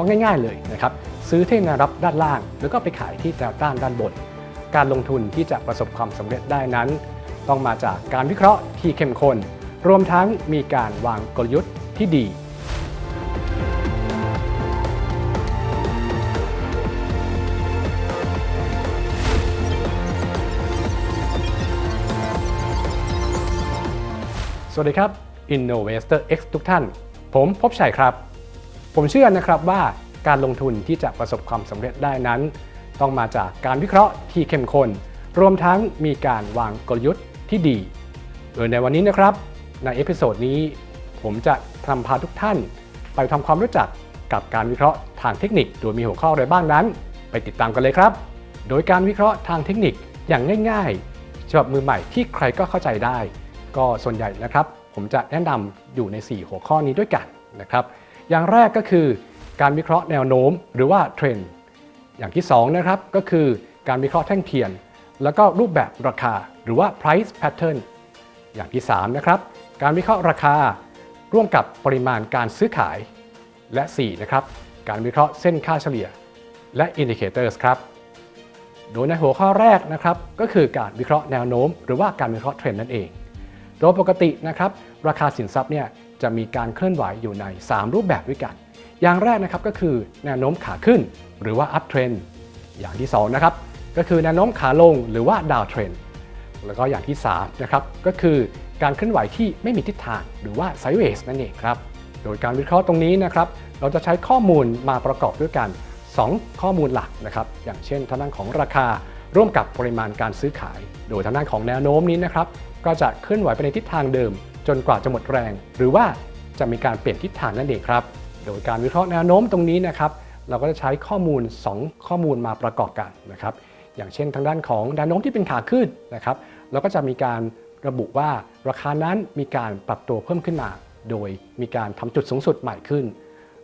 ก็ง่าย ๆเลยนะครับซื้อที่แนวรับด้านล่าง แล้วก็ไปขายที่แนวต้านด้านบน การลงทุนที่จะประสบความสำเร็จได้นั้น ต้องมาจากการวิเคราะห์ที่เข้มข้นรวมทั้งมีการวางกลยุทธ์ที่ดีสวัสดีครับ Innovator X ทุกท่าน ผมพบชัยครับ ผมเชื่อนะครับว่าการลงทุนที่จะประสบความสำเร็จได้นั้น ต้องมาจากการวิเคราะห์ที่เข้มข้นรวมทั้งมีการวางกลยุทธ์ที่ดี โดยในวันนี้นะครับ ในเอพิโซดนี้ ผมจะนำพาทุกท่าน ไปทำความรู้จักกับการวิเคราะห์ทางเทคนิค โดยมีหัวข้ออะไรบ้างนั้น ไปติดตามกันเลยครับ โดยการวิเคราะห์ทางเทคนิคอย่างง่ายๆฉบับมือใหม่ที่ใครก็เข้าใจได้ ก็ส่วนใหญ่นะครับ ผมจะแนะนำอยู่ใน 4 หัวข้อนี้ด้วยกันนะครับ อย่างแรกก็คือการวิเคราะห์แนวโน้มหรือว่าเทรนด์อย่างที่2นะครับก็คือการวิเคราะห์แท่งเทียน แล้วก็รูปแบบราคาหรือว่า price pattern อย่างที่3นะครับการวิเคราะห์ราคาร่วมกับปริมาณการซื้อขาย และ4นะครับการวิเคราะห์เส้นค่าเฉลี่ยและ indicators ครับ โดยในหัวข้อแรกนะครับก็คือการวิเคราะห์แนวโน้ม หรือว่าการวิเคราะห์เทรนด์นั่นเอง โดยปกตินะครับราคาสินทรัพย์เนี่ย จะมีการเคลื่อนไหวอยู่ใน 3 รูปแบบด้วยกัน อย่างแรกนะครับก็คือแนวโน้มขาขึ้นหรือว่า up trend อย่างที่2นะครับก็คือแนวโน้มขาลงหรือว่า down trend แล้วก็อย่างที่3นะครับก็คือการเคลื่อนไหวที่ไม่มีทิศทางหรือว่า sideways นั่นเองครับ โดยการวิเคราะห์ตรงนี้นะครับเราจะใช้ข้อมูลมาประกอบด้วยกัน 2 ข้อมูลหลักนะครับอย่างเช่นทางด้านของราคาร่วมกับปริมาณการซื้อขาย โดยทางด้านของแนวโน้มนี้นะครับก็จะเคลื่อนไหวไปในทิศทางเดิม จนกว่าจะหมดแรง หรือว่าจะมีการเปลี่ยนทิศทางนั่นเองครับ โดยการวิเคราะห์แนวโน้มตรงนี้นะครับเราก็จะใช้ข้อมูล 2 ข้อมูลมาประกอบกันนะครับอย่างเช่นทางด้านของแนวโน้มที่เป็นขาขึ้นนะครับเราก็จะมีการระบุว่าราคานั้นมีการปรับตัวเพิ่มขึ้นมา โดยมีการทำจุดสูงสุดใหม่ขึ้น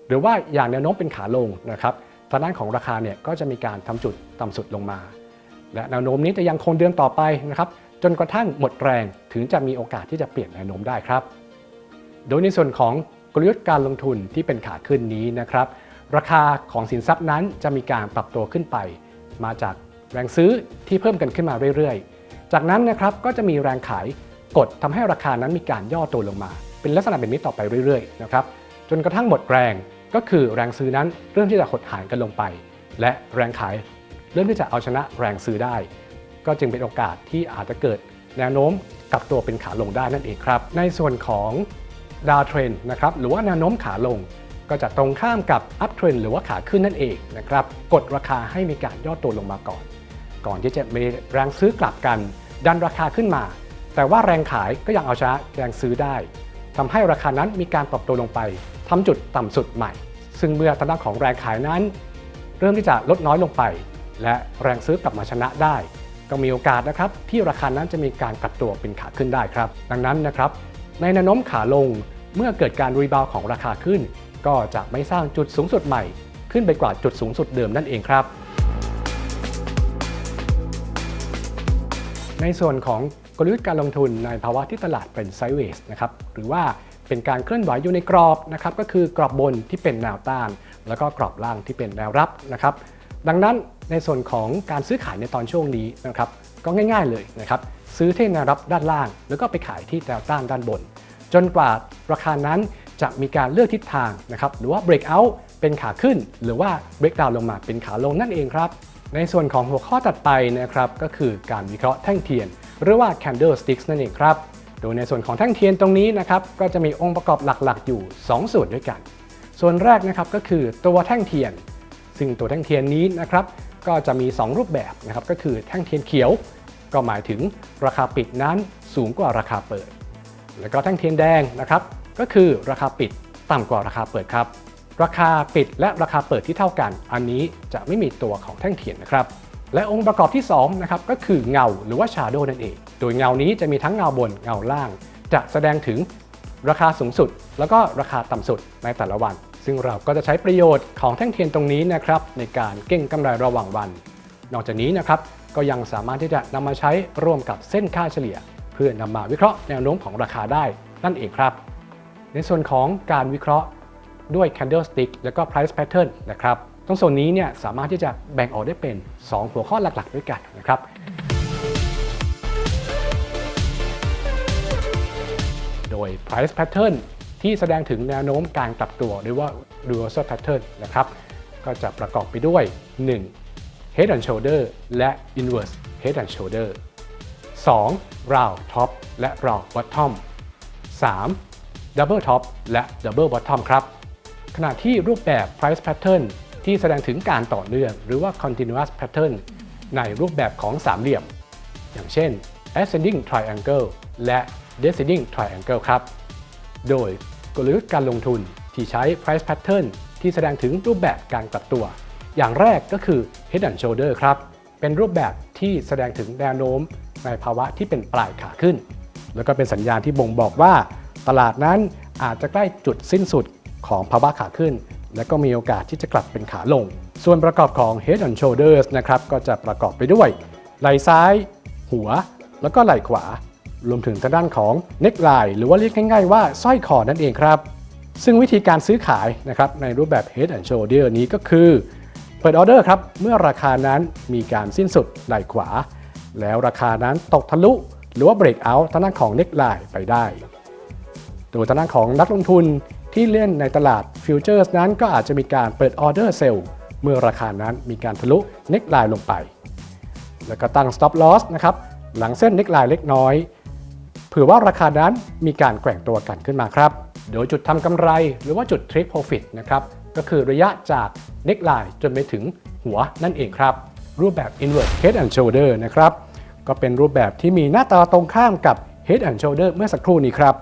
หรือว่าอย่างแนวโน้มเป็นขาลงนะครับทางด้านของราคาเนี่ยก็จะมีการทำจุดต่ำสุดลงมา และแนวโน้มนี้จะยังคงเดินต่อไปนะครับ จนกระทั่งหมดแรงถึงจะมีโอกาสที่จะเปลี่ยนแนวโน้มได้ครับ โดยในส่วนของกลยุทธ์การลงทุนที่เป็นขาขึ้นนี้นะครับ ราคาของสินทรัพย์นั้นจะมีการปรับตัวขึ้นไป มาจากแรงซื้อที่เพิ่มกันขึ้นมาเรื่อยๆ จากนั้นนะครับก็จะมีแรงขายกดทำให้ราคานั้นมีการย่อตัวลงมา เป็นลักษณะแบบนี้ต่อไปเรื่อยๆนะครับจนกระทั่งหมดแรงก็คือแรงซื้อนั้นเริ่มที่จะหดหายกันลงไป และแรงขายเริ่มที่จะเอาชนะแรงซื้อได้ ก็จึงเป็นโอกาสที่อาจจะเกิดแนวโน้มกลับตัวเป็นขาลงได้นั่นเองครับ ในส่วนของดาวเทรนนะครับหรือว่าแนวโน้มขาลง ก็จะตรงข้ามกับอัพเทรนหรือว่าขาขึ้นนั่นเองนะครับกดราคาให้มีการย่อตัวลงมาก่อน ก่อนที่จะมีแรงซื้อกลับกัน ดันราคาขึ้นมา แต่ว่าแรงขายก็ยังเอาชนะแรงซื้อได้ทำให้ราคานั้นมีการปรับตัวลงไปทำจุดต่ำสุดใหม่ ซึ่งเมื่อทางด้านของแรงขายนั้น เริ่มที่จะลดน้อยลงไป และแรงซื้อกลับมาชนะได้ ก็มีโอกาสนะครับที่ราคานั้นจะมีการกลับตัวเป็นขาขึ้นได้ครับ ดังนั้นนะครับในแนวโน้มขาลงเมื่อเกิดการรีบาวของราคาขึ้น ก็จะไม่สร้างจุดสูงสุดใหม่ ขึ้นไปกว่าจุดสูงสุดเดิมนั่นเองครับ ในส่วนของกลยุทธ์การลงทุนในภาวะที่ตลาดเป็นไซด์เวสนะครับหรือว่าเป็นการเคลื่อนไหวอยู่ในกรอบนะครับก็คือกรอบบนที่เป็นแนวต้าน แล้วก็กรอบล่างที่เป็นแนวรับนะครับดังนั้น ในส่วนของการซื้อขายในตอนช่วงนี้นะครับก็ง่าย ๆเลยนะครับซื้อที่แนวรับด้านล่าง แล้วก็ไปขายที่แนวต้านด้านบน จนกว่าราคานั้นจะมีการเลือกทิศทางนะครับหรือว่า break out เป็นขาขึ้น หรือว่า break down ลงมาเป็นขาลงนั่นเองครับ ในส่วนของหัวข้อตัดไปนะครับก็คือการวิเคราะห์แท่งเทียน หรือว่า candlesticks นั่นเองครับโดยในส่วนของแท่งเทียนตรงนี้นะครับก็จะมีองค์ประกอบหลักๆ อยู่ 2 ส่วนด้วยกัน ส่วนแรกนะครับก็คือตัวแท่งเทียน ซึ่งตัวแท่งเทียนนี้นะครับ ก็จะมี 2 รูปแบบนะครับก็คือแท่งเทียนเขียว ก็หมายถึงราคาปิดนั้นสูงกว่าราคาเปิด แล้วก็แท่งเทียนแดงนะครับก็คือราคาปิดต่ำกว่าราคาเปิดครับราคาปิดและราคาเปิดที่เท่ากัน อันนี้จะไม่มีตัวของแท่งเทียนนะครับ และองค์ประกอบที่2นะครับก็คือเงาหรือว่าชาโดนั่นเอง โดยเงานี้จะมีทั้งเงาบนเงาล่าง จะแสดงถึงราคาสูงสุด แล้วก็ราคาต่ำสุดในแต่ละวัน ซึ่งเราก็จะใช้ประโยชน์ของแท่งเทียนตรงนี้นะครับในการเก็งกำไรระหว่างวัน นอกจากนี้นะครับก็ยังสามารถที่จะนำมาใช้ร่วมกับเส้นค่าเฉลี่ย เพื่อนำมาวิเคราะห์แนวโน้มของราคาได้นั่นเองครับ ในส่วนของการวิเคราะห์ด้วย candlestick แล้วก็ price pattern นะครับตรงส่วนนี้เนี่ยสามารถที่จะแบ่งออกได้เป็น 2 หัวข้อหลักๆ ด้วยกันนะครับโดย price pattern ที่แสดงถึงแนวโน้มการกลับตัวหรือว่า reversal pattern นะครับ ก็จะประกอบไปด้วย 1. head and shoulder และ inverse head and shoulder 2. round top และ round bottom 3. double top และ double bottom ครับ ขณะที่รูปแบบ price pattern ที่แสดงถึงการต่อเนื่อง หรือว่า continuous pattern ในรูปแบบของสามเหลี่ยม อย่างเช่น ascending triangle และ descending triangle ครับ โดยกลยุทธ์การลงทุนที่ใช้ price pattern ที่แสดงถึงรูปแบบการกลับตัว อย่างแรกก็คือ head and shoulder ครับ เป็นรูปแบบที่แสดงถึงแนวโน้มในภาวะที่เป็นปลายขาขึ้น แล้วก็เป็นสัญญาณที่บ่งบอกว่า ตลาดนั้นอาจจะใกล้จุดสิ้นสุดของภาวะขาขึ้น และก็มีโอกาสที่จะกลับเป็นขาลง ส่วนประกอบของ head and shoulders นะครับก็จะประกอบไปด้วย ไหล่ซ้าย หัว แล้วก็ไหล่ขวา รวมถึงทางด้านของ neckline หรือว่าเรียกง่ายๆว่าสร้อยคอนั่นเองครับ ซึ่งวิธีการซื้อขายนะครับในรูปแบบ head and shoulder นี้ก็คือ เปิดออเดอร์ครับ เมื่อราคานั้นมีการสิ้นสุดไหลขวา แล้วราคานั้นตกทะลุ หรือว่า break out ทางด้านของ neckline ไปได้โดยทางด้านของนักลงทุนที่เล่นในตลาดฟิวเจอร์สนั้นก็อาจจะมีการเปิดออเดอร์เซลล์เมื่อราคานั้นมีการทะลุ neckline ลงไป แล้วก็ตั้ง stop loss นะครับหลังเส้น neckline เล็กน้อย ผื่อว่าราคานั้นมีการแกว่งตัวกันขึ้นมาครับ โดยจุดทำกำไรหรือว่าจุด trade profit นะครับ ก็คือระยะจาก neckline จนไปถึงหัวนั่นเองครับ รูปแบบ inverse head and shoulder นะครับ ก็เป็นรูปแบบที่มีหน้าตาตรงข้ามกับ head and shoulder เมื่อสักครู่นี้ครับ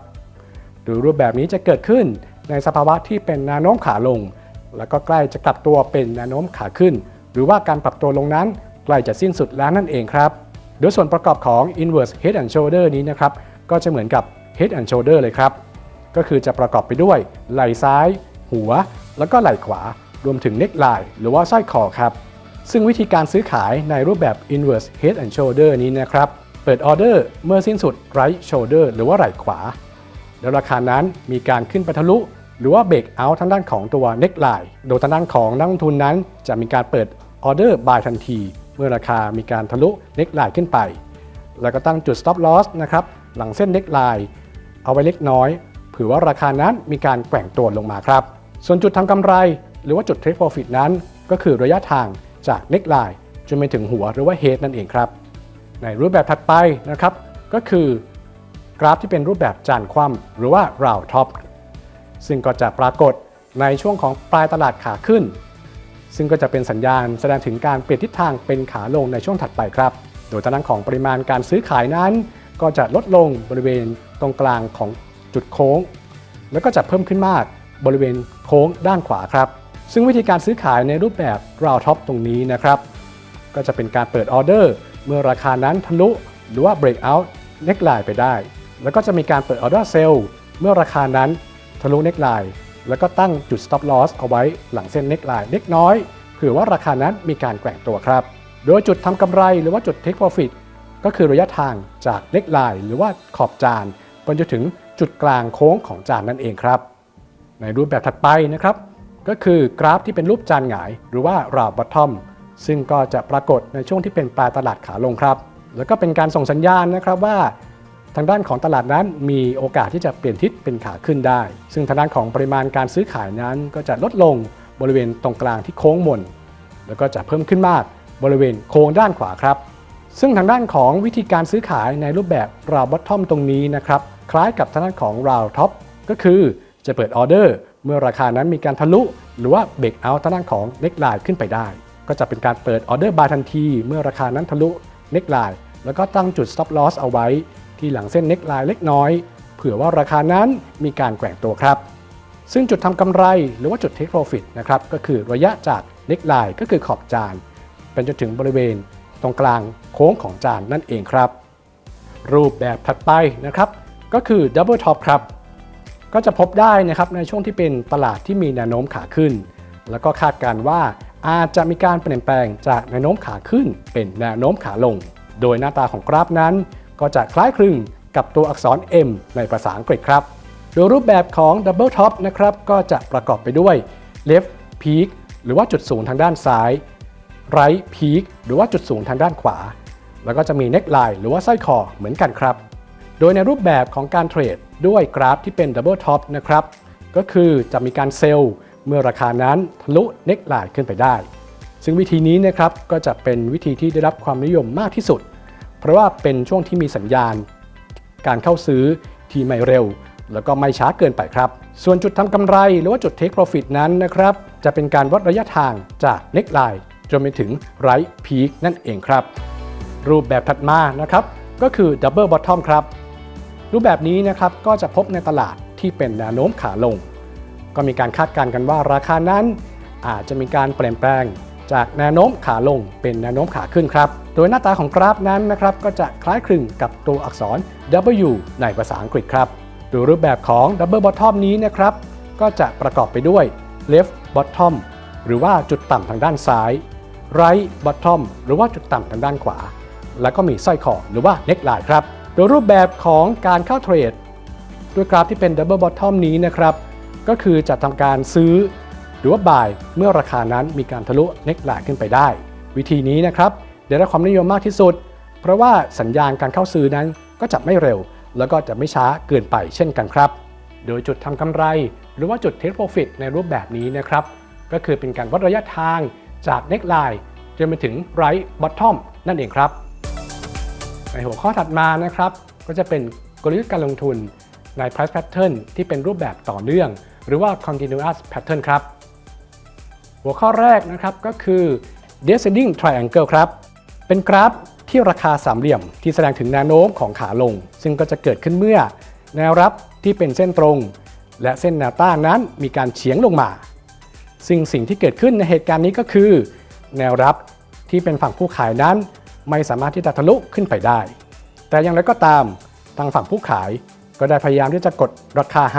โดยรูปแบบนี้จะเกิดขึ้นในสภาวะที่เป็นแนวโน้มขาลง แล้วก็ใกล้จะกลับตัวเป็นแนวโน้มขาขึ้น หรือว่าการปรับตัวลงนั้นใกล้จะสิ้นสุดแล้วนั่นเองครับ โดยส่วนประกอบของ inverse head and shoulder นี้นะครับ ก็จะเหมือนกับ head and shoulder เลยครับ ก็คือจะประกอบไปด้วย ไหล่ซ้าย หัว แล้วก็ไหล่ขวา รวมถึง neckline หรือว่าสร้อยคอครับ ซึ่งวิธีการซื้อขายในรูปแบบ inverse head and shoulder นี้นะครับ เปิดออเดอร์เมื่อสิ้นสุด right shoulder หรือว่าไหล่ขวา แล้วราคานั้นมีการขึ้นไปทะลุหรือว่าเบรกเอาทางด้านของตัว neckline โดยทางด้านของนักลงทุนนั้นจะมีการเปิดออเดอร์บายทันที เมื่อราคามีการทะลุ neckline ขึ้นไป แล้วก็ตั้งจุด stop loss นะครับ หลังเส้น neckline เอาไว้เล็กน้อยเผื่อว่าราคานั้นมีการแกว่งตัวลงมาครับ ส่วนจุดทำกำไร หรือว่าจุด trade profit นั้น ก็คือระยะทางจาก neckline จนไปถึงหัวหรือว่า head นั่นเองครับ ในรูปแบบถัดไปนะครับ ก็คือกราฟที่เป็นรูปแบบจานคว่ำหรือว่า round top ซึ่งก็จะปรากฏในช่วงของปลายตลาดขาขึ้น ซึ่งก็จะเป็นสัญญาณแสดงถึงการเปลี่ยนทิศทางเป็นขาลงในช่วงถัดไปครับ โดยทางด้านของปริมาณการซื้อขายนั้น ก็จะลดลงบริเวณตรงกลางของจุดโค้ง แล้วก็จะเพิ่มขึ้นมากบริเวณโค้งด้านขวาครับ ซึ่งวิธีการซื้อขายในรูปแบบ round top ตรงนี้นะครับ ก็จะเป็นการเปิดออเดอร์ เมื่อราคานั้นทะลุหรือว่า break out neckline ไปได้ แล้วก็จะมีการเปิดออเดอร์เซลล์เมื่อราคานั้นทะลุ neckline แล้วก็ตั้งจุด stop loss เอาไว้หลังเส้น neckline เล็กน้อยเผื่อว่าราคานั้นมีการแกว่งตัวครับ โดยจุดทำกำไรหรือว่าจุด take profit ก็คือระยะทางจาก neckline หรือว่าขอบจานไปจนถึงจุดกลางโค้งของจานนั่นเองครับ ในรูปแบบถัดไปนะครับ ก็คือกราฟที่เป็นรูปจานหงาย หรือว่า round bottom ซึ่งก็จะปรากฏในช่วงที่เป็นปลายตลาดขาลงครับ แล้วก็เป็นการส่งสัญญาณนะครับว่า ทางด้านของตลาดนั้นมีโอกาสที่จะเปลี่ยนทิศเป็นขาขึ้นได้ ซึ่งทางด้านของปริมาณการซื้อขายนั้น ก็จะลดลงบริเวณตรงกลางที่โค้งมน แล้วก็จะเพิ่มขึ้นมากบริเวณโค้งด้านขวาครับ ซึ่งทางด้านของวิธีการซื้อขายในรูปแบบ round bottom ตรงนี้นะครับ คล้ายกับทางด้านของ round top ก็คือจะเปิดออเดอร์ เมื่อราคานั้นมีการทะลุ หรือว่าเบรกเอาทางด้านของ neckline ขึ้นไปได้ ก็จะเป็นการเปิดออเดอร์บายทันที เมื่อราคานั้นทะลุ neckline แล้วก็ตั้งจุด stop loss เอาไว้ ที่หลังเส้น neckline เล็กน้อย เผื่อว่าราคานั้นมีการแกว่งตัวครับ ซึ่งจุดทำกำไรหรือว่าจุด take profit นะครับก็คือระยะจาก neckline ก็คือขอบจานเป็นจนถึงบริเวณตรงกลาง โค้งของจานนั่นเองครับ รูปแบบถัดไปนะครับ ก็คือ double top ครับ ก็จะพบได้นะครับในช่วงที่เป็นตลาดที่มีแนวโน้มขาขึ้น แล้วก็คาดการณ์ว่าอาจจะมีการเปลี่ยนแปลงจากแนวโน้มขาขึ้น เป็นแนวโน้มขาลง โดยหน้าตาของกราฟนั้น ก็จะคล้ายคลึงกับตัวอักษร M ในภาษาอังกฤษครับ โดยรูปแบบของ Double Top นะครับ ก็จะประกอบไปด้วย Left Peak หรือว่าจุดสูงทางด้านซ้าย Right Peak หรือว่าจุดสูงทางด้านขวา แล้วก็จะมี Neckline หรือว่าสร้อยคอเหมือนกันครับ โดยในรูปแบบของการเทรดด้วยกราฟที่เป็น Double Top นะครับ ก็คือจะมีการเซลล์เมื่อราคานั้นทะลุ Neckline ขึ้นไปได้ ซึ่งวิธีนี้นะครับก็จะเป็นวิธีที่ได้รับความนิยมมากที่สุด เพราะว่าเป็นช่วงที่มีสัญญาณ การเข้าซื้อที่ไม่เร็ว แล้วก็ไม่ช้าเกินไปครับ ส่วนจุดทำกำไรหรือว่าจุด take profit นั้นนะครับจะเป็นการวัดระยะทางจาก neckline จนไปถึง right peak นั่นเองครับ รูปแบบถัดมานะครับก็คือ double bottom ครับ รูปแบบนี้นะครับก็จะพบในตลาดที่เป็นแนวโน้มขาลง ก็มีการคาดการณ์กันว่าราคานั้นอาจจะมีการเปลี่ยนแปลงจากแนวโน้มขาลงเป็นแนวโน้มขาขึ้นครับ โดยหน้าตาของกราฟนั้นนะครับก็จะคล้ายคลึงกับตัวอักษร W ในภาษาอังกฤษครับ โดยรูปแบบของ Double Bottom นี้นะครับก็จะประกอบไปด้วย Left Bottom หรือว่าจุดต่ำทางด้านซ้าย Right Bottom หรือว่าจุดต่ำทางด้านขวา แล้วก็มีสร้อยคอหรือว่า Neckline ครับ โดยรูปแบบของการเข้าเทรด ด้วยกราฟที่เป็น Double Bottom นี้นะครับ ก็คือจะทำการซื้อ หรือว่า buy เมื่อราคานั้นมีการทะลุ neckline ขึ้นไปได้ วิธีนี้นะครับได้รับความนิยมมากที่สุด เพราะว่าสัญญาณการเข้าซื้อนั้นก็จะไม่เร็ว แล้วก็จะไม่ช้าเกินไปเช่นกันครับ โดยจุดทำกำไร หรือว่าจุด take profit ในรูปแบบนี้นะครับก็คือเป็นการวัดระยะทางจาก neckline จนไปถึง right bottom นั่นเองครับ ในหัวข้อถัดมานะครับ ก็จะเป็นกลยุทธ์การลงทุนใน price pattern ที่เป็นรูปแบบต่อเนื่อง หรือว่า continuous pattern ครับ หัวข้อแรกนะครับก็คือ descending triangle ครับ เป็นกราฟที่ราคาสามเหลี่ยม ที่แสดงถึงแนวโน้มของขาลง ซึ่งก็จะเกิดขึ้นเมื่อ แนวรับที่เป็นเส้นตรง และเส้นแนวต้านนั้นมีการเฉียงลงมา ซึ่งสิ่งที่เกิดขึ้นในเหตุการณ์นี้ก็คือ แนวรับที่เป็นฝั่งผู้ขายนั้น ไม่สามารถที่จะทะลุขึ้นไปได้ แต่อย่างไรก็ตามทางฝั่งผู้ขายก็ได้พยายามที่จะกดราคาไฮ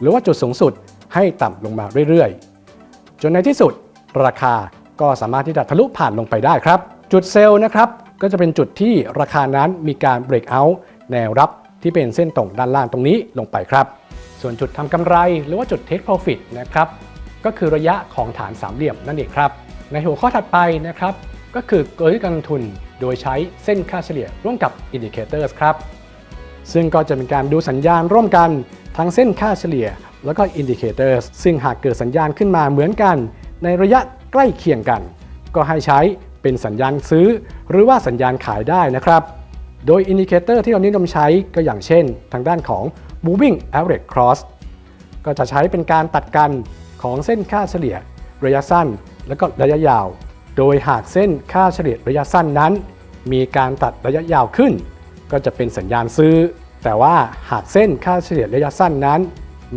หรือว่าจุดสูงสุดให้ต่ำลงมาเรื่อยๆ จนในที่สุดราคาก็สามารถที่จะทะลุผ่านลงไปได้ครับ จุดเซลล์นะครับก็จะเป็นจุดที่ราคานั้นมีการเบรกเอาท์แนวรับที่เป็นเส้นตรงด้านล่างตรงนี้ลงไปครับ ส่วนจุดทำกำไรหรือว่าจุด take profit นะครับก็คือระยะของฐานสามเหลี่ยมนั่นเองครับ ในหัวข้อถัดไปนะครับก็คือกลยุทธ์การลงทุน โดยใช้เส้นค่าเฉลี่ยร่วมกับ indicators ครับ ซึ่งก็จะเป็นการดูสัญญาณร่วมกันทั้งเส้นค่าเฉลี่ย แล้วก็ indicators ซึ่งหากเกิดสัญญาณขึ้นมาเหมือนกัน ในระยะใกล้เคียงกัน ก็ให้ใช้เป็นสัญญาณซื้อ หรือว่าสัญญาณขายได้นะครับ โดย indicator ที่เรานิยมใช้ก็อย่างเช่น ทางด้านของ moving average cross ก็จะใช้เป็นการตัดกันของเส้นค่าเฉลี่ย ระยะสั้น และก็ระยะยาว โดยหากเส้นค่าเฉลี่ยระยะสั้นนั้น มีการตัดระยะยาวขึ้น ก็จะเป็นสัญญาณซื้อ แต่ว่าหากเส้นค่าเฉลี่ยระยะสั้นนั้น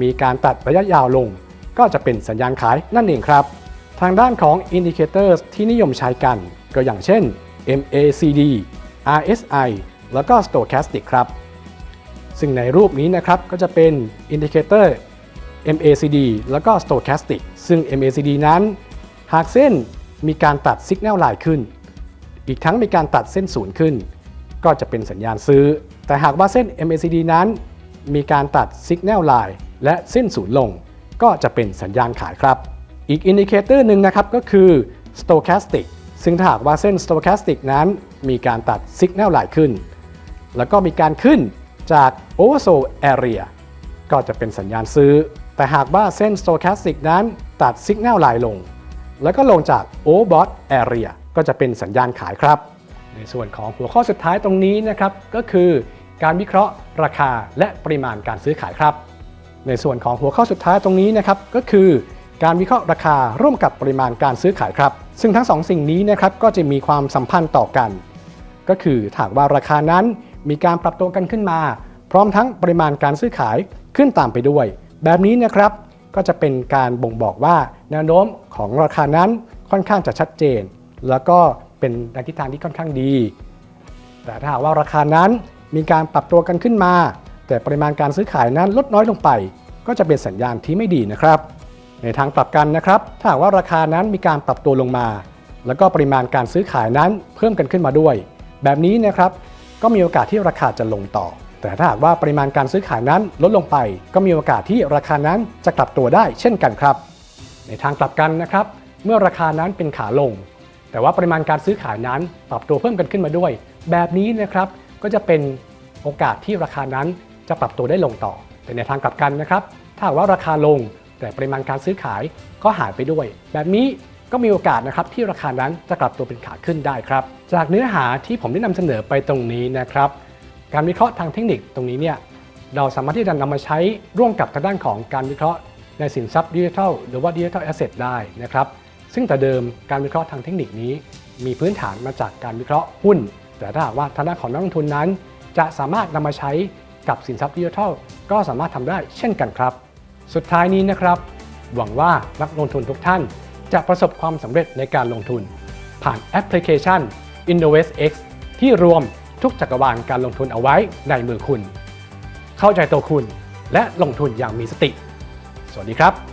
มีการตัดระยะยาวลง ก็จะเป็นสัญญาณขายนั่นเองครับ ทางด้านของ indicators ที่นิยมใช้กัน ก็อย่างเช่น MACD RSI แล้วก็ Stochastic ครับ ซึ่งในรูปนี้นะครับก็จะเป็น indicator MACD แล้วก็ Stochastic ซึ่ง MACD นั้น หากเส้น มีการตัด Signal Line ขึ้น อีกทั้งมีการตัดเส้นศูนย์ขึ้น ก็จะเป็นสัญญาณซื้อ แต่หากว่าเส้น MACD นั้น มีการตัด Signal Line และเส้นศูนย์ลง ก็จะเป็นสัญญาณขายครับ อีกอินดิเคเตอร์หนึ่งนะครับก็คือ Stochastic ซึ่งถ้าหากว่าเส้น Stochastic นั้น มีการตัด Signal Line ขึ้น แล้วก็มีการขึ้นจาก oversold area ก็จะเป็นสัญญาณซื้อ แต่หากว่าเส้น stochastic นั้นตัด signal line ลง แล้วก็ลงจาก overbought area ก็จะเป็นสัญญาณขายครับ ในส่วนของหัวข้อสุดท้ายตรงนี้นะครับก็คือการวิเคราะห์ราคาและปริมาณการซื้อขายครับ ในส่วนของหัวข้อสุดท้ายตรงนี้นะครับก็คือ การวิเคราะห์ราคาร่วมกับปริมาณการซื้อขายครับ ซึ่งทั้งสองสิ่งนี้นะครับก็จะมีความสัมพันธ์ต่อกัน ก็คือถากว่าราคานั้นมีการปรับตัวกันขึ้นมา พร้อมทั้งปริมาณการซื้อขายขึ้นตามไปด้วย แบบนี้นะครับ ก็จะเป็นการบ่งบอกว่าแนวโน้มของราคานั้นค่อนข้างจะชัดเจน แล้วก็เป็นในทิศทางที่ค่อนข้างดี แต่ถ้าหากว่าราคานั้นมีการปรับตัวกันขึ้นมา แต่ปริมาณการซื้อขายนั้นลดน้อยลงไป ก็จะเป็นสัญญาณที่ไม่ดีนะครับ ในทางกลับกันนะครับ ถ้าหากว่าราคานั้นมีการปรับตัวลงมา แล้วก็ปริมาณการซื้อขายนั้นเพิ่มกันขึ้นมาด้วย แบบนี้นะครับก็มีโอกาสที่ราคาจะลงต่อ แต่ถ้าหากว่าปริมาณการซื้อขายนั้นลดลงไป ก็มีโอกาสที่ราคานั้นจะกลับตัวได้เช่นกันครับ ในทางกลับกันนะครับ เมื่อราคานั้นเป็นขาลง แต่ว่าปริมาณการซื้อขายนั้นปรับตัวเพิ่มกันขึ้นมาด้วย แบบนี้นะครับก็จะเป็นโอกาสที่ราคานั้นจะปรับตัวได้ลงต่อ แต่ในทางกลับกันนะครับ ถ้าหากว่าราคาลง แต่ปริมาณการซื้อขายก็หายไปด้วย แบบนี้ก็มีโอกาสนะครับที่ราคานั้นจะกลับตัวเป็นขาขึ้นได้ครับ จากเนื้อหาที่ผมได้นำเสนอไปตรงนี้นะครับ การวิเคราะห์ทางเทคนิคตรงนี้เนี่ยเราสามารถที่จะนำมาใช้ร่วมกับทางด้านของการวิเคราะห์ในสินทรัพย์ดิจิทัลหรือว่าดิจิทัลแอสเซทได้นะครับซึ่งแต่เดิมการวิเคราะห์ทางเทคนิคนี้ มีพื้นฐานมาจากการวิเคราะห์หุ้น แต่ถ้าหากว่าทางด้านของนักลงทุนนั้น จะสามารถนำมาใช้กับสินทรัพย์ดิจิทัลก็สามารถทำได้เช่นกันครับ สุดท้ายนี้นะครับ หวังว่านักลงทุนทุกท่าน จะประสบความสำเร็จในการลงทุน ผ่านแอปพลิเคชัน InnovestX ที่รวม ทุกจักรวาลการลงทุนเอาไว้ในมือคุณ เข้าใจตัวคุณและลงทุนอย่างมีสติ สวัสดีครับ